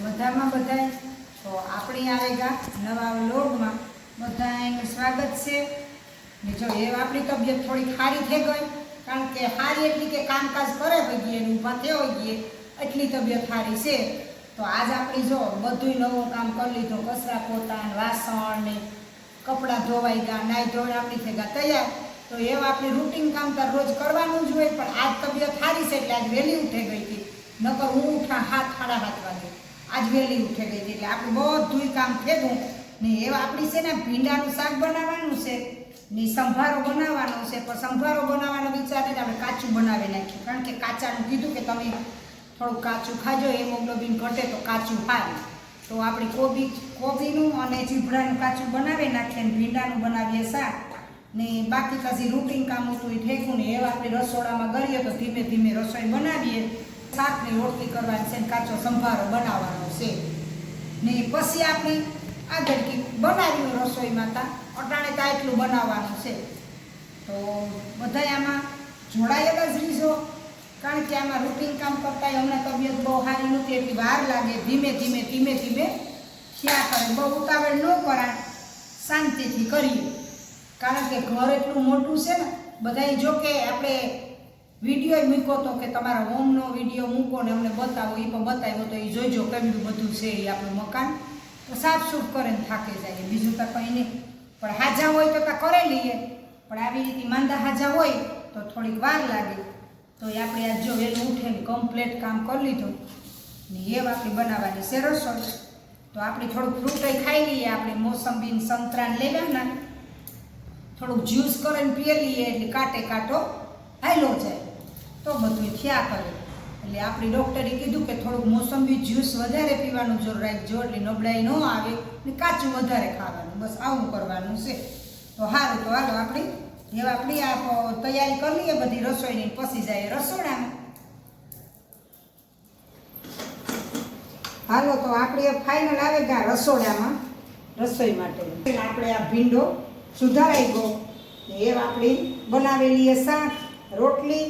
મજામાં બધાય, તો આપણી આવેગા નવા લોડમાં બધા એને સ્વાગત છે. ને જો એ આપણી તબિયત થોડી સારી થઈ ગઈ, કારણ કે સારી એટલી કે કામકાજ કરે હોઈએ ને ઊભા થયો ગઈએ એટલી તબિયત સારી છે. તો આજ આપણી જો બધુંય નવું કામ કરી લીધું, કચરા પોતા વાસણ ને કપડાં ધોવાઈ ગયા, નાઈ ધોઈ આપણી થઈ ગયા તૈયાર તો એવું આપણે રૂટીન કામ તો રોજ કરવાનું જ હોય, પણ આજ તબિયત સારી છે એટલે આજ વહેલી ઉઠે ગઈ હતી. નકર હું ઉઠા હાથ સાડા હાથ વાગે. આજ વહેલી ઉઠે ગઈ એટલે આપણે બધું કામ ભેગું. ને એવા આપણી છે ને ભીંડાનું શાક બનાવવાનું છે, ને સંભારો બનાવવાનો છે, પણ સંભારો બનાવવાનો વિચાર નથી, આપણે કાચું બનાવી નાખ્યું કારણ કે કાચાનું કીધું કે તમે થોડું કાચું ખાજો, હેમોગ્લોબિન ઘટે તો કાચું ખાય તો આપણે કોબી, કોબીનું અને જીભડાનું કાચું બનાવી નાખીએ ને ભીંડાનું બનાવીએ શાક. ને બાકી પછી રૂટીન કામ હતું એ ઠેકું ને એવા આપણે રસોડામાં કરીએ તો ધીમે ધીમે રસોઈ બનાવીએ. શાકની રોટલી કરવાની છે કાચો સંભારો બનાવવાનો છે. ને પછી આપણે આગળ કંઈક બનાવ્યું રસોઈમાં તા અટાણે તા એટલું બનાવવાનું છે. તો બધાય આમાં જોડાયેલા જ રીઝો કારણ કે આમાં રૂટીન કામ કરતા અમને તબિયત બહુ સારી નહોતી, એટલી વાર લાગે. ધીમે ધીમે ધીમે ધીમે થયા કરે. બહુ ઉતાવળ ન કરાય, શાંતિથી કરીએ. કારણ કે ઘર એટલું મોટું છે ને, બધાય જો કે આપણે વીડિયો મૂક્યો તો કે તમારા હોમનો વીડિયો મૂકો ને અમને બતાવો એ પણ બતાવ્યો તો એ જોઈજો કેમનું બધું છે એ આપણું મકાન. તો સાફ સૂફ કરે ને થાકી જાય બીજું તો કંઈ નહીં. પણ હાજા હોય તો ત્યાં કરે લઈએ. પણ આવી રીતે માંદા હાજા હોય તો થોડીક વાર લાગે. તો એ આપણે આજ જો વહેલું ઉઠેને કમ્પ્લેટ કામ કરી લીધું. ને એ આપણી બનાવવાની છે રસોઈ. તો આપણે થોડુંક ફ્રૂટ ખાઈ લઈએ, આપણે મોસંબી ને સંતરાને લેવાના. થોડુંક જ્યુસ કરીને પીએ લઈએ એટલે કાંટે કાંટો હાલો જાય. તો બધું થયા કરે. એટલે આપણી ડૉક્ટરે કીધું કે થોડુંક મોસંબી જ્યુસ વધારે પીવાનું જોર રાખજો, એટલે નબળાઈ ન આવે ને કાચું વધારે ખાવાનું. બસ આવું કરવાનું છે. તો સારું તો હાલો આપણી જેવા આપણી આ તૈયારી કરી લઈએ બધી રસોઈની પસી જાય રસોડામાં. હાલો તો આપણે ફાઇનલ આવે ગયા રસોડામાં, રસોઈ માટે. આપણે આ ભીંડો સુધારાઈ ગયો. એવા આપણી બનાવેલી શાક, રોટલી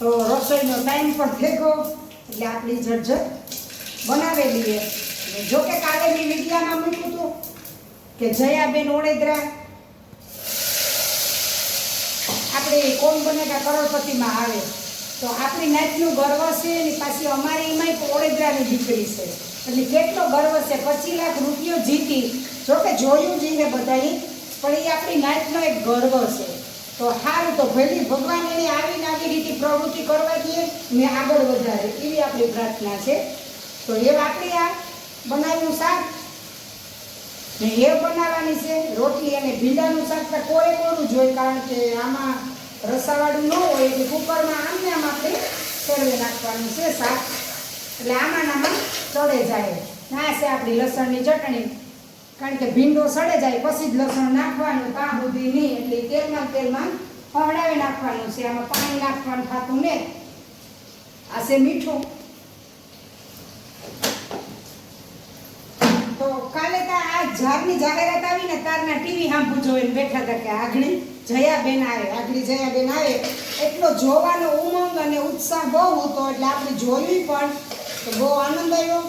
તો રસોઈનો ટાઈમ પણ ભેગો એટલે આપણી ઝટઝટ બનાવેલી છે ને જો કે કાલે મેં મીડિયામાં મૂક્યું હતું કે જયાબેન ઓળેદરા આપણે કોણ બનેગા કરોડપતિમાં આવે. તો આપણી નાતનું ગર્વ છે એની પાછી અમારી એમાંય ઓળેદરાની દીકરી છે. એટલે કેટલો ગર્વ છે. પચીસ લાખ રૂપિયો જીતી. જો કે જોયું જીને બધાએ, પણ એ આપણી નાતનો એક ગર્વ છે. તો સારું તો ભલી ભગવાન એને આવીને આવી રીતે પ્રવૃત્તિ કરવા દઈએ ને આગળ વધારે. એવી આપણી પ્રાર્થના છે. તો એ આપણી આ બનાવ્યું શાક. ને એ બનાવવાની છે રોટલી અને ભીંડાનું શાક તો કોરે કોરું જોઈએ કારણ કે આમાં રસાવાળું ન હોય, એટલે કુકરમાં આમ ને આમ આપણે ફેરવી નાખવાનું છે શાક. એટલે આમાં આમાં ચડે જાય. ના છે આપણી લસણની ચટણી. કારણ કે ભીંડો સડે જાય પછી જ લસણ નાખવાનું ત્યાં સુધી નહીં. એટલે તેલમાં તેલમાં હવડાવી નાખવાનું છે. આમાં પાણી નાખવાનું થતું ને. આ છે મીઠું. તો કાલે તો આ ઝાડની જાહેરાત આવી ને તારના ટીવી સાંભળું જોઈને બેઠા હતા કે આગળી જયાબેન આવે, આગળી જયાબેન આવે. એટલો જોવાનો ઉમંગ અને ઉત્સાહ બહુ હતો. એટલે આપણે જોયું પણ તો બહુ આનંદ આવ્યો.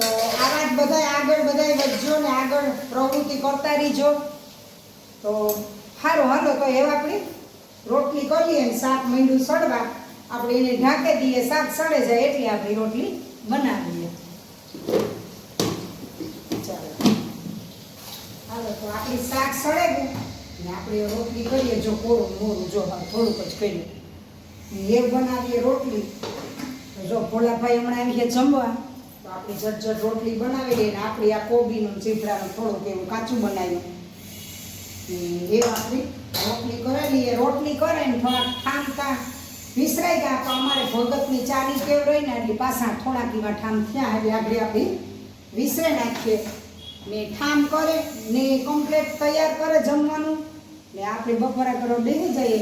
તો આવા જ બધાય આગળ, બધાય વધજો ને આગળ પ્રવૃત્તિ કરતા રહીજો. તો સારું હાલો, તો એવા આપણે રોટલી કરીએ ને શાક મીંડું સડવા. આપણે એને ઢાંકી દઈએ, શાક સડે જાય એટલી આપણી રોટલી બનાવીએ. ચાલો. હાલો, તો આપણી શાક સડે ને આપણે રોટલી કરીએ, જો કોરું મોરું, જો થોડુંક જ કરીએ. ને એ બનાવીએ રોટલી. જો ભોલાભાઈ હમણાં આવી છે જમવા. તો આપણી ઝટઝટ રોટલી બનાવી લઈએ ને આપણી આ કોબીનું ચીપડાનું થોડુંક એવું કાચું બનાવ્યું. એવા આપણી રોટલી કરેલી, એ રોટલી કરે ને થોડાક ઠામતા વિસરાઈ ગયા. તો અમારે ભગતની ચાલી કેવ રહી ને એટલે પાછા થોડાક એવા ઠામ થયા. એટલે આપણે આપણી વિસરાઈ નાખીએ. ને ઠામ કરે ને કમ્પ્લેટ તૈયાર કરે જમવાનું. ને આપણે બપોરા કરો બેસી જઈએ.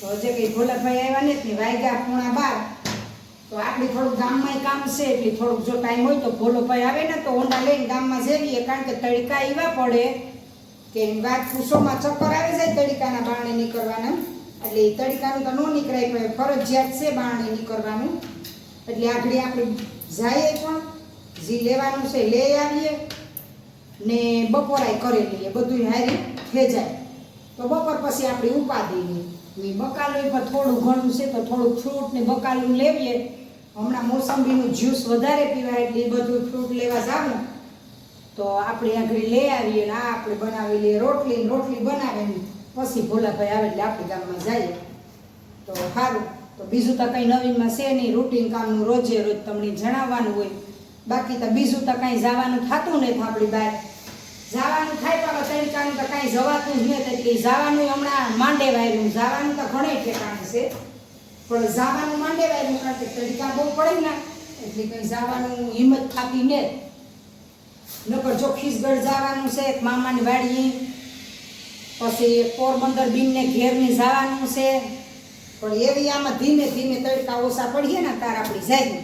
તો હજે કંઈ ભોલાભાઈ આવ્યા નથી. વાગ્યા પૂણા બાર. તો આપણે થોડુંક ગામમાં કામ છે, એટલે થોડુંક જો ટાઈમ હોય તો ભોલોભાઈ આવે ને તો ઊંડા લઈને ગામમાં જઈએ, કારણ કે તડકા એવા પડે કે વાત કુસોમાં ચક્કર આવી જાય તડકાના બારણે નીકળવાના. એટલે એ તડકાનું તો ન નીકળાય, પણ ફરજિયાત છે બારણે નીકળવાનું. એટલે આગળ આપણે જઈએ પણ જે લેવાનું છે લઈ આવીએ ને બપોરાય કરી લઈએ બધું હારી જાય. તો બપોર પછી આપણે ઉપાદી બકાલું પર થોડું ઘણું છે તો થોડુંક ફ્રૂટ ને બકાલું લેવીએ. હમણાં મોસંબીનું જ્યુસ વધારે પીવાય એટલે એ બધું ફ્રૂટ લેવા જાવું. તો આપણે આગળ લઈ આવીએ ને આ આપણે બનાવી લઈએ રોટલી રોટલી બનાવીને પછી ભોલાભાઈ આવે એટલે આપણે ગામમાં જઈએ તો સારું તો બીજું તો કંઈ નવીનમાં છે નહીં. રૂટીન કામનું રોજે રોજ તમને જણાવવાનું હોય. બાકી તો બીજું તો કાંઈ જવાનું થતું નથી આપણી બહાર. જવાનું થાય પણ તરીકાનું તો કાંઈ જવાતું જ નથી. એટલે જવાનું હમણાં માંડે વાયરું. જવાનું તો ઘણે ઠેકાણે છે. પણ જવાનું માંડે વાયરું કારણ કે તરીકા બહુ પડે ને, એટલે કંઈ જવાનું હિંમત થાતી ને. નકર જો ખીસગઢ જવાનું છે, એક મામાની વાડીએ, પછી પોરબંદર બીનને ઘેરને જવાનું છે. પણ એવી આમાં ધીમે ધીમે તડકા ઓછા પડીએ ને, તાર આપણી જાય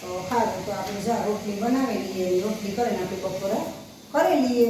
તો સારું તો આપણે જા રોટલી બનાવી લઈએ એવી રોટલી કરીને આપણે બપોરે કરી લઈએ.